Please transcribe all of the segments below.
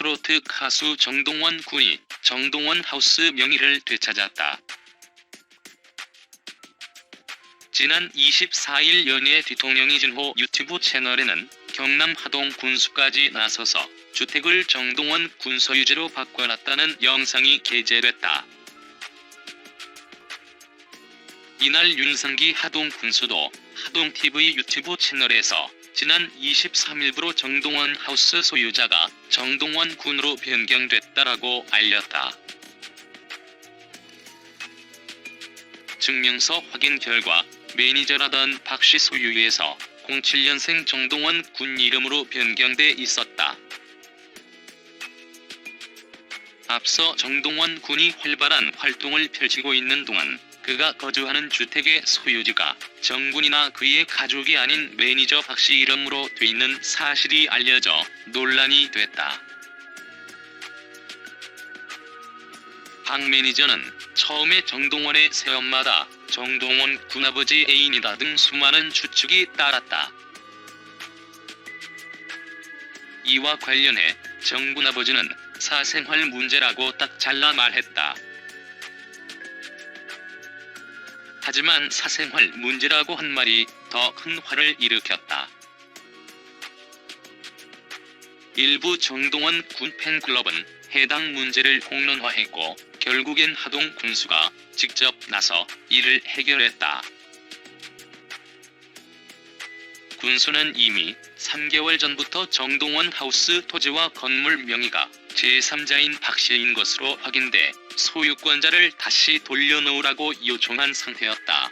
트로트 가수 정동원 군이 정동원 하우스 명의를 되찾았다. 지난 24일 연예 뒤통령 이준호 유튜브 채널에는 경남 하동 군수까지 나서서 주택을 정동원 군 소유지로 바꿔놨다는 영상이 게재됐다. 이날 윤상기 하동 군수도 하동TV 유튜브 채널에서 지난 23일부로 정동원 하우스 소유자가 정동원 군으로 변경됐다라고 알렸다. 증명서 확인 결과 매니저라던 박씨 소유에서 07년생 정동원 군 이름으로 변경돼 있었다. 앞서 정동원 군이 활발한 활동을 펼치고 있는 동안 그가 거주하는 주택의 소유지가 정군이나 그의 가족이 아닌 매니저 박씨 이름으로 돼 있는 사실이 알려져 논란이 됐다. 박 매니저는 처음에 정동원의 새엄마다 정동원 군아버지 애인이다 등 수많은 추측이 따랐다. 이와 관련해 정군 아버지는 사생활 문제라고 딱 잘라 말했다. 하지만 사생활 문제라고 한 말이 더 큰 화를 일으켰다. 일부 정동원 군 팬클럽은 해당 문제를 공론화했고 결국엔 하동 군수가 직접 나서 이를 해결했다. 군수는 이미 3개월 전부터 정동원 하우스 토지와 건물 명의가 제3자인 박씨인 것으로 확인돼 소유권자를 다시 돌려놓으라고 요청한 상태였다.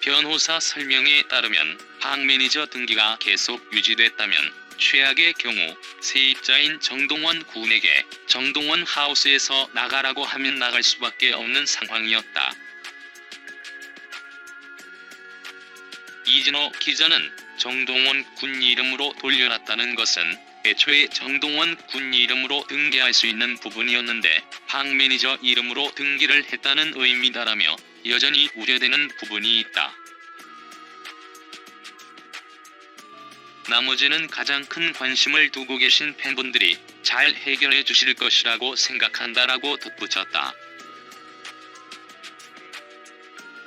변호사 설명에 따르면 박 매니저 등기가 계속 유지됐다면 최악의 경우 세입자인 정동원 군에게 정동원 하우스에서 나가라고 하면 나갈 수밖에 없는 상황이었다. 이진호 기자는 정동원 군 이름으로 돌려놨다는 것은 애초에 정동원 군 이름으로 등기할 수 있는 부분이었는데 박 매니저 이름으로 등기를 했다는 의미다라며 여전히 우려되는 부분이 있다. 나머지는 가장 큰 관심을 두고 계신 팬분들이 잘 해결해 주실 것이라고 생각한다라고 덧붙였다.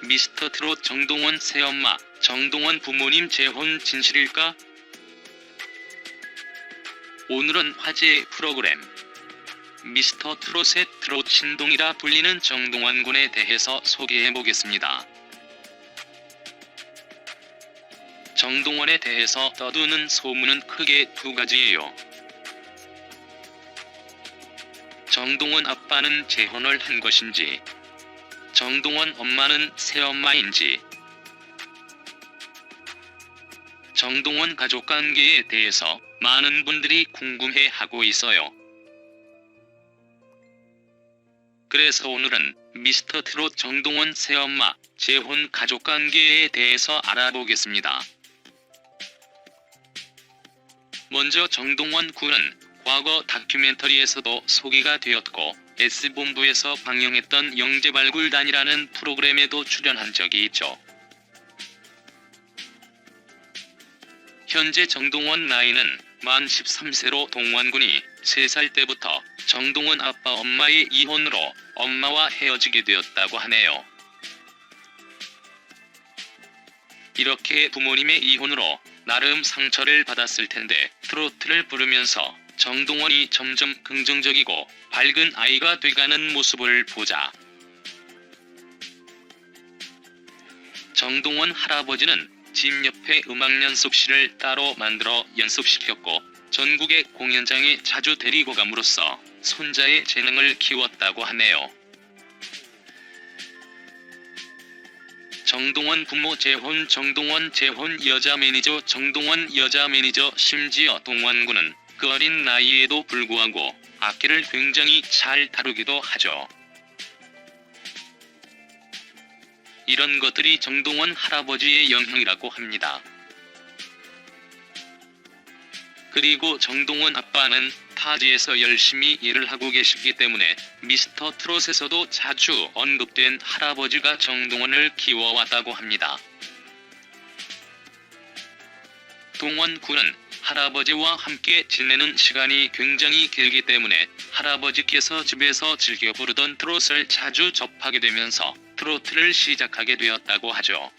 미스터 트롯 정동원 새엄마, 정동원 부모님 재혼 진실일까? 오늘은 화제의 프로그램 미스터 트롯의 트롯 신동이라 불리는 정동원 군에 대해서 소개해 보겠습니다. 정동원에 대해서 떠도는 소문은 크게 두 가지예요. 정동원 아빠는 재혼을 한 것인지, 정동원 엄마는 새엄마인지, 정동원 가족 관계에 대해서 많은 분들이 궁금해 하고 있어요. 그래서 오늘은 미스터 트롯 정동원 새엄마 재혼 가족 관계에 대해서 알아보겠습니다. 먼저 정동원 군은 과거 다큐멘터리에서도 소개가 되었고 S본부에서 방영했던 영재발굴단이라는 프로그램에도 출연한 적이 있죠. 현재 정동원 나이는 만 13세로 동원군이 3살 때부터 정동원 아빠 엄마의 이혼으로 엄마와 헤어지게 되었다고 하네요. 이렇게 부모님의 이혼으로 나름 상처를 받았을 텐데 트로트를 부르면서 정동원이 점점 긍정적이고 밝은 아이가 돼가는 모습을 보자. 정동원 할아버지는 집 옆에 음악 연습실을 따로 만들어 연습시켰고 전국의 공연장에 자주 데리고 감으로써 손자의 재능을 키웠다고 하네요. 정동원 부모 재혼 정동원 재혼 여자 매니저 정동원 여자 매니저 심지어 동원군은 그 어린 나이에도 불구하고 악기를 굉장히 잘 다루기도 하죠. 이런 것들이 정동원 할아버지의 영향이라고 합니다. 그리고 정동원 아빠는 타지에서 열심히 일을 하고 계시기 때문에 미스터 트롯에서도 자주 언급된 할아버지가 정동원을 키워왔다고 합니다. 동원 군은 할아버지와 함께 지내는 시간이 굉장히 길기 때문에 할아버지께서 집에서 즐겨 부르던 트롯을 자주 접하게 되면서 트로트를 시작하게 되었다고 하죠.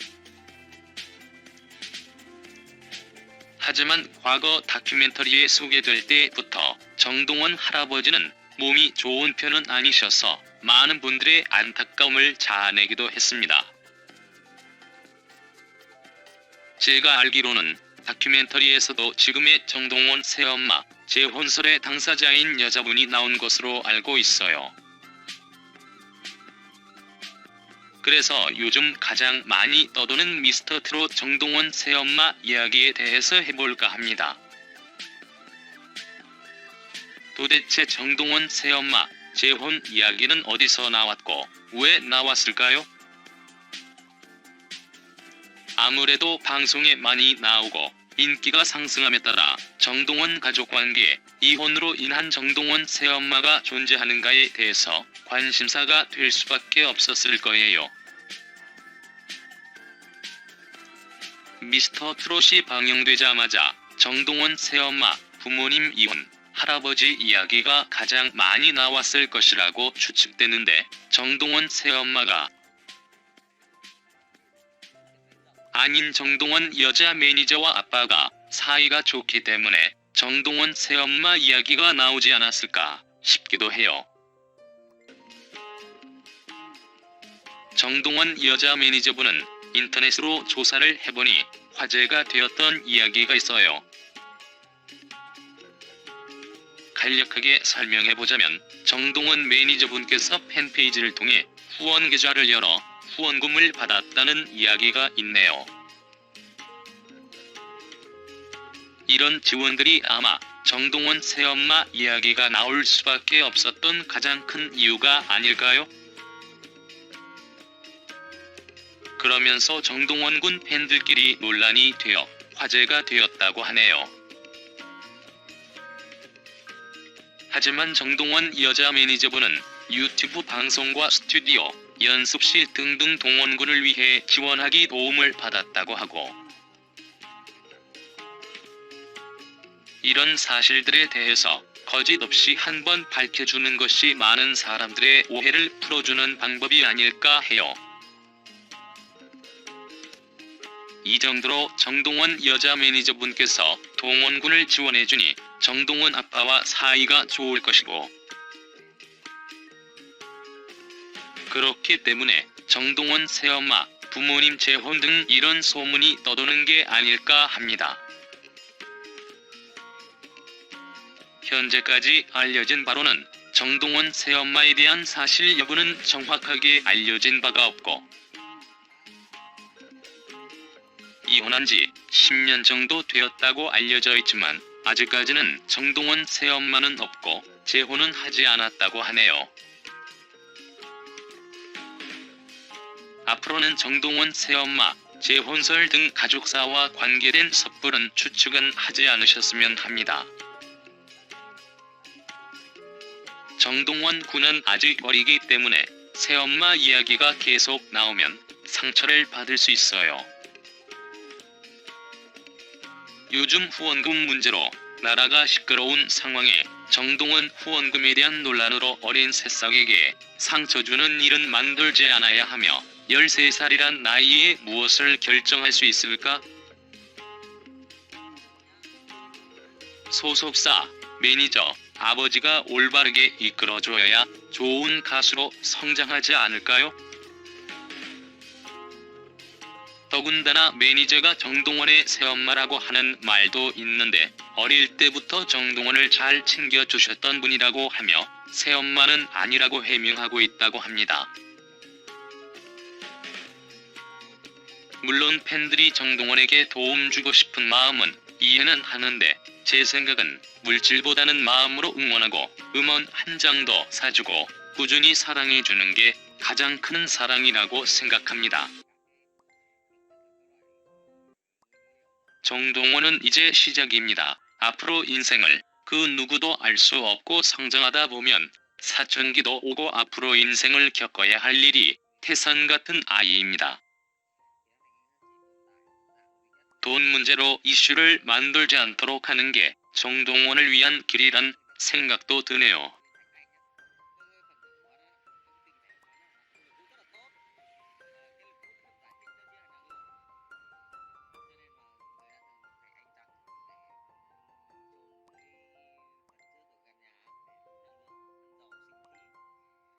하지만 과거 다큐멘터리에 소개될 때부터 정동원 할아버지는 몸이 좋은 편은 아니셔서 많은 분들의 안타까움을 자아내기도 했습니다. 제가 알기로는 다큐멘터리에서도 지금의 정동원 새엄마 재혼설의 당사자인 여자분이 나온 것으로 알고 있어요. 그래서 요즘 가장 많이 떠도는 미스터 트롯 정동원 새엄마 이야기에 대해서 해볼까 합니다. 도대체 정동원 새엄마 재혼 이야기는 어디서 나왔고 왜 나왔을까요? 아무래도 방송에 많이 나오고 인기가 상승함에 따라 정동원 가족 관계, 이혼으로 인한 정동원 새엄마가 존재하는가에 대해서 관심사가 될 수밖에 없었을 거예요. 미스터 트롯이 방영되자마자 정동원 새엄마, 부모님 이혼, 할아버지 이야기가 가장 많이 나왔을 것이라고 추측되는데 정동원 새엄마가 아닌 정동원 여자 매니저와 아빠가 사이가 좋기 때문에 정동원 새엄마 이야기가 나오지 않았을까 싶기도 해요. 정동원 여자 매니저분은 인터넷으로 조사를 해보니 화제가 되었던 이야기가 있어요. 간략하게 설명해보자면 정동원 매니저분께서 팬페이지를 통해 후원 계좌를 열어 후원금을 받았다는 이야기가 있네요. 이런 지원들이 아마 정동원 새엄마 이야기가 나올 수밖에 없었던 가장 큰 이유가 아닐까요? 그러면서 정동원 군 팬들끼리 논란이 되어 화제가 되었다고 하네요. 하지만 정동원 여자 매니저분은 유튜브 방송과 스튜디오, 연습실 등등 동원군을 위해 지원하기 도움을 받았다고 하고 이런 사실들에 대해서 거짓 없이 한 번 밝혀주는 것이 많은 사람들의 오해를 풀어주는 방법이 아닐까 해요. 이 정도로 정동원 여자 매니저분께서 동원군을 지원해주니 정동원 아빠와 사이가 좋을 것이고 그렇기 때문에 정동원 새엄마, 부모님 재혼 등 이런 소문이 떠도는 게 아닐까 합니다. 현재까지 알려진 바로는 정동원 새엄마에 대한 사실 여부는 정확하게 알려진 바가 없고 이혼한 지 10년 정도 되었다고 알려져 있지만 아직까지는 정동원 새엄마는 없고 재혼은 하지 않았다고 하네요. 앞으로는 정동원 새엄마, 재혼설 등 가족사와 관계된 섣부른 추측은 하지 않으셨으면 합니다. 정동원 군은 아직 어리기 때문에 새엄마 이야기가 계속 나오면 상처를 받을 수 있어요. 요즘 후원금 문제로 나라가 시끄러운 상황에 정동원 후원금에 대한 논란으로 어린 새싹에게 상처 주는 일은 만들지 않아야 하며 13살이란 나이에 무엇을 결정할 수 있을까? 소속사, 매니저, 아버지가 올바르게 이끌어줘야 좋은 가수로 성장하지 않을까요? 더군다나 매니저가 정동원의 새엄마라고 하는 말도 있는데 어릴 때부터 정동원을 잘 챙겨주셨던 분이라고 하며 새엄마는 아니라고 해명하고 있다고 합니다. 물론 팬들이 정동원에게 도움 주고 싶은 마음은 이해는 하는데 제 생각은 물질보다는 마음으로 응원하고 음원 한 장 더 사주고 꾸준히 사랑해주는 게 가장 큰 사랑이라고 생각합니다. 정동원은 이제 시작입니다. 앞으로 인생을 그 누구도 알 수 없고 성장하다 보면 사춘기도 오고 앞으로 인생을 겪어야 할 일이 태산 같은 아이입니다. 돈 문제로 이슈를 만들지 않도록 하는 게 정동원을 위한 길이란 생각도 드네요.